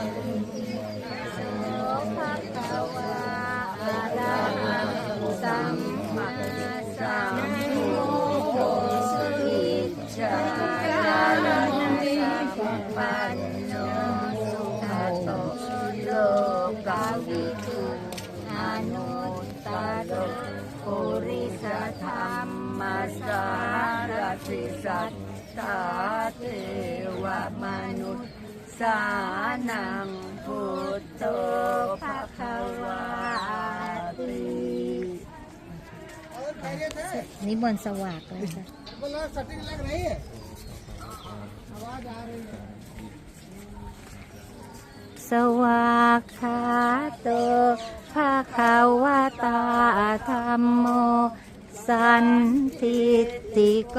สาสัมพุทธัสสะจายานะสัมปันโนสุขโตโลกาวิทูอนุตตรปุริสธรรมสารติสัตตาเทวมนุษย์านังพุทโธภะคะวาตินิมนสวากเลยวจ้ะ สวากขาโตภาคาวาตาธรรมโม สันทิติโก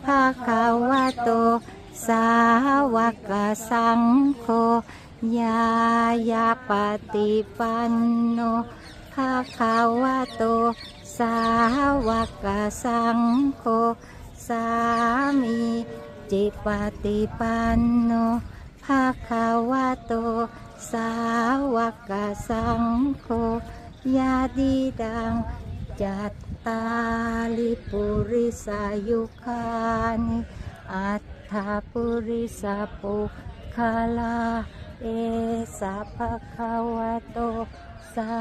สิโกโอปาวโพวินโยหิติสุปฏิปันโนภะคะวะโตสาวกสังโฆอุชุปฏิปันโนภะโต สาวกสังโฆยายาปฏิปันโนภะคะวะโต สาวกสังโฆสามีจิปฏิปันโนภาคาวะโต สาวกสังโฆยาดีดังจัต ตาลิปุริสายุคานิอัตถาปุริสาปุคาลา เอสะภะคะวะโต สา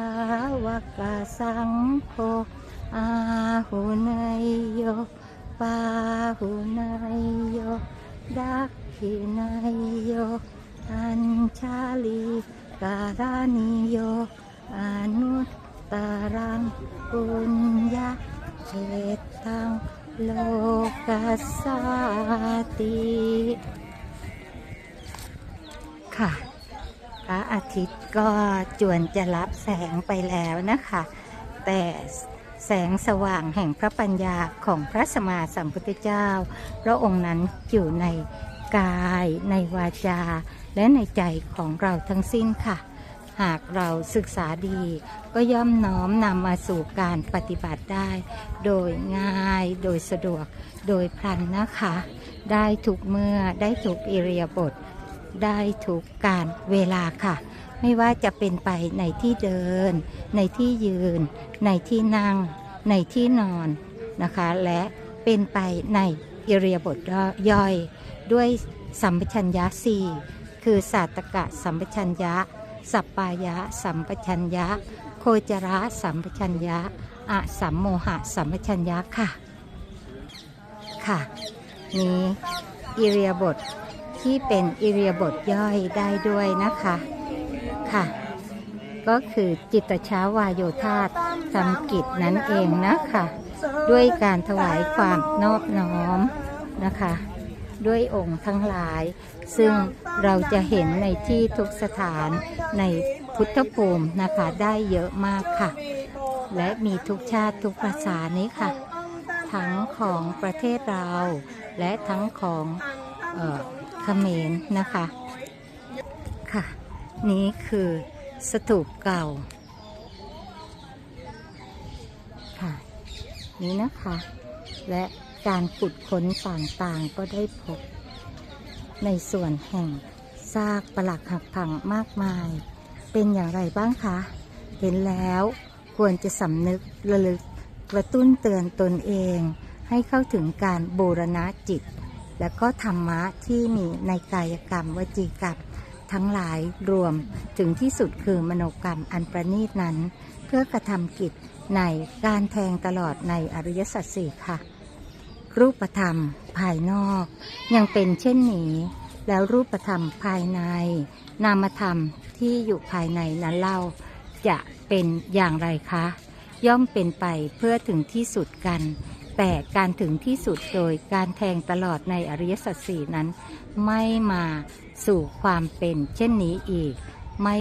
วกสังโฆอาหุเนยโยปาหุนายโยดักขินายโยอัญชาลีการานิโยอนุ ตตรังปุญญาเจตังโลกัสสาติ ค่ะพระอาทิตย์ก็จวนจะรับแสงไปแล้วนะคะ แต่แสงสว่างแห่งพระปัญญาของพระสมมาสัมพุทธเจ้า พระองค์นั้นอยู่ในกายในวาจา และในใจของเราทั้งสิ้นค่ะ หากเราศึกษาดี ก็ย่อมน้อมนำมาสู่การปฏิบัติได้ โดยง่ายโดยสะดวกโดยพลันนะคะ ได้ทุกเมื่อได้ทุกอิริยาบถได้ทุกการเวลาค่ะ ไม่ว่าจะเป็นไปในที่เดิน ในที่ยืน ในที่นั่ง ในที่นอนนะคะ และเป็นไปในอิริยาบถย่อย ด้วยสัมปชัญญะสี่คือศาสตกะสัมปชัญญะ สัปปายะ สัมปชัญญะ โคจระสัมปชัญญะอะสัมโมหะสัมปชัญญะค่ะ ค่ะนี้อิริยาบถที่เป็นอิริยาบถย่อยได้ด้วยนะคะค่ะ ก็คือจิตชาวายโยธาตทำกิจนั่นเองนะคะ ด้วยการถวายความนอบน้อมนะคะ ด้วยองค์ทั้งหลาย ซึ่งเราจะเห็นในที่ทุกสถานในพุทธภูมินะคะได้เยอะมากค่ะ และมีทุกชาติทุกภาษานี้ค่ะ ทั้งของประเทศเรา และทั้งของเออขมรนะคะค่ะ นี้คือสถูปเก่าค่ะ นี้นะคะและ การขุดค้นต่างๆก็ได้พบ ในส่วนแห่งซากปลักหักพังมากมาย เป็นอย่างไรบ้างคะ เห็นแล้วควรจะสำนึกระลึกกระตุ้นเตือนตนเอง ให้เข้าถึงการบูรณะจิต และก็ธรรมะที่มีในกายกรรมวจีกรรมทั้งหลายรวมถึงที่สุดคือมโนกรรมอันประณีตนั้น เพื่อกระทำกิจในการแทงตลอดในอริยสัจสี่ค่ะ รูปธรรมภายนอก ยังเป็นเช่นนี้ แล้วรูปธรรมภายใน นามธรรมที่อยู่ภายในนั้นเล่า จะเป็นอย่างไรคะ ย่อมเป็นไปเพื่อถึงที่สุดกัน แต่การถึงที่สุดโดยการแทงตลอดในอริยสัจสี่นั้น ไม่มาสู่ความเป็นเช่นนี้อีก